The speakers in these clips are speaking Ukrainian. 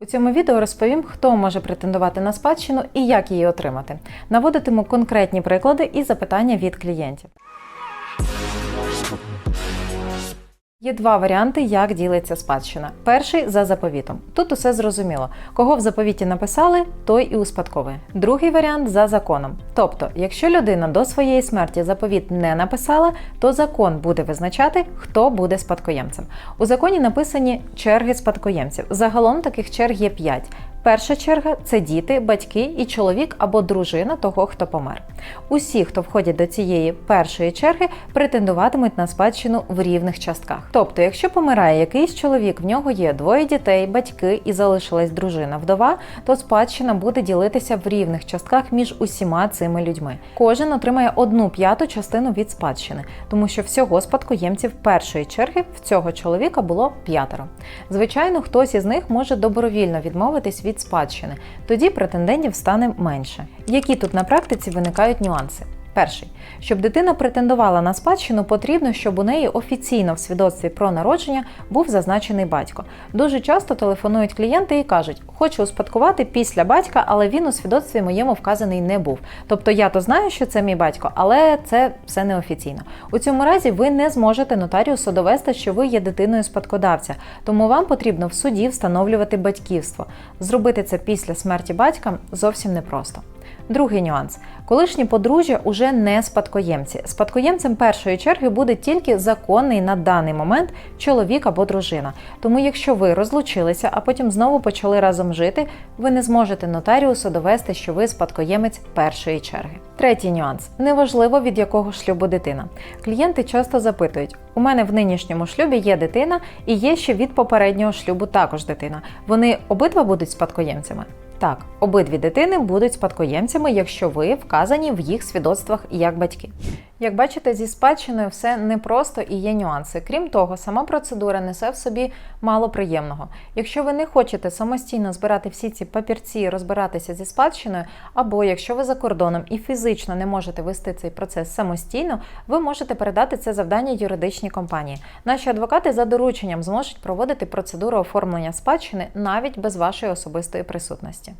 У цьому відео розповім, хто може претендувати на спадщину і як її отримати. Наводитиму конкретні приклади і запитання від клієнтів. Є два варіанти, як ділиться спадщина. Перший за заповітом. Тут усе зрозуміло. Кого в заповіті написали, той і успадковує. Другий варіант за законом. Тобто, якщо людина до своєї смерті заповіт не написала, то закон буде визначати, хто буде спадкоємцем. У законі написані черги спадкоємців. Загалом таких черг є 5. Перша черга це діти, батьки і чоловік або дружина того, хто помер. Усі, хто входять до цієї першої черги, претендуватимуть на спадщину в рівних частках. Тобто, якщо помирає якийсь чоловік, в нього є двоє дітей, батьки і залишилась дружина вдова, то спадщина буде ділитися в рівних частках між усіма цими людьми. Кожен отримає одну п'яту частину від спадщини, тому що всього спадкоємців першої черги в цього чоловіка було п'ятеро. Звичайно, хтось із них може добровільно відмовитись від спадщини, тоді претендентів стане менше. Які тут на практиці виникають нюанси? Перший, щоб дитина претендувала на спадщину, потрібно, щоб у неї офіційно в свідоцтві про народження був зазначений батько. Дуже часто телефонують клієнти і кажуть, хочу успадкувати після батька, але він у свідоцтві моєму вказаний не був. Тобто я то знаю, що це мій батько, але це все неофіційно. У цьому разі ви не зможете нотаріусу довести, що ви є дитиною спадкодавця, тому вам потрібно в суді встановлювати батьківство. Зробити це після смерті батька зовсім непросто. Другий нюанс: колишні подружжя уже не спадкоємці. Спадкоємцем першої черги буде тільки законний на даний момент чоловік або дружина. Тому, якщо ви розлучилися, а потім знову почали разом жити, ви не зможете нотаріусу довести, що ви спадкоємець першої черги. Третій нюанс: неважливо від якого шлюбу дитина. Клієнти часто запитують: у мене в нинішньому шлюбі є дитина, і є ще від попереднього шлюбу також дитина. Вони обидва будуть спадкоємцями. Так, обидві дитини будуть спадкоємцями, якщо ви вказані в їх свідоцтвах як батьки. Як бачите, зі спадщиною все непросто і є нюанси. Крім того, сама процедура несе в собі мало приємного. Якщо ви не хочете самостійно збирати всі ці папірці і розбиратися зі спадщиною, або якщо ви за кордоном і фізично не можете вести цей процес самостійно, ви можете передати це завдання юридичній компанії. Наші адвокати за дорученням зможуть проводити процедуру оформлення спадщини навіть без вашої особистої присутності.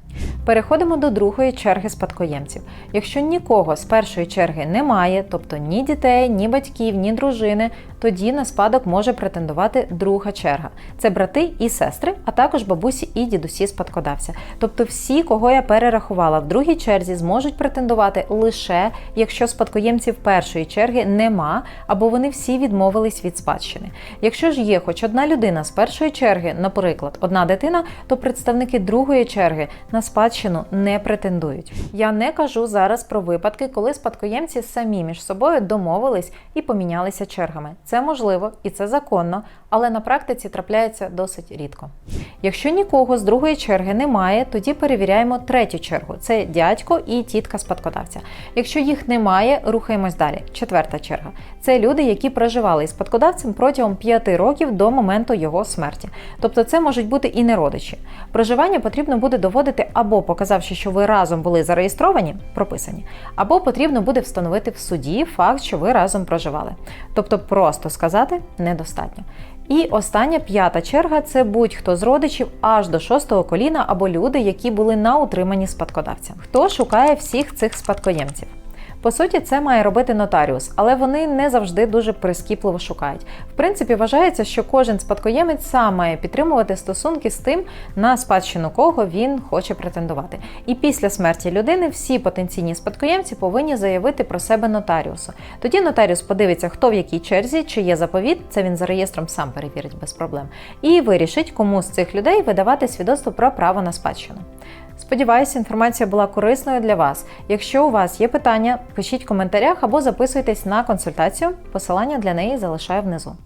Переходимо до другої черги спадкоємців. Якщо нікого з першої черги немає, тобто ні дітей, ні батьків, ні дружини, тоді на спадок може претендувати друга черга. Це брати і сестри, а також бабусі і дідусі спадкодавця. Тобто всі, кого я перерахувала в другій черзі, зможуть претендувати лише якщо спадкоємців першої черги нема, або вони всі відмовились від спадщини. Якщо ж є хоч одна людина з першої черги, наприклад, одна дитина, то представники другої черги на спадщину не претендують. Я не кажу зараз про випадки, коли спадкоємці самі між собою домовились і помінялися чергами. Це можливо і це законно, але на практиці трапляється досить рідко. Якщо нікого з другої черги немає, тоді перевіряємо третю чергу: це дядько і тітка спадкодавця. Якщо їх немає, рухаємось далі. Четверта черга це люди, які проживали із спадкодавцем протягом 5 років до моменту його смерті. Тобто, це можуть бути і не родичі. Проживання потрібно буде доводити або показавши, що ви разом були зареєстровані, прописані, або потрібно буде встановити в суді факт, що ви разом проживали. Тобто, просто сказати недостатньо. І остання п'ята черга це будь-хто з родичів аж до шостого коліна або люди, які були на утриманні спадкодавця. Хто шукає всіх цих спадкоємців? По суті, це має робити нотаріус, але вони не завжди дуже прискіпливо шукають. В принципі, вважається, що кожен спадкоємець сам має підтримувати стосунки з тим, на спадщину кого він хоче претендувати. І після смерті людини всі потенційні спадкоємці повинні заявити про себе нотаріусу. Тоді нотаріус подивиться, хто в якій черзі, чи є заповіт, це він за реєстром сам перевірить без проблем, і вирішить, кому з цих людей видавати свідоцтво про право на спадщину. Сподіваюся, інформація була корисною для вас. Якщо у вас є питання, пишіть в коментарях або записуйтесь на консультацію. Посилання для неї залишаю внизу.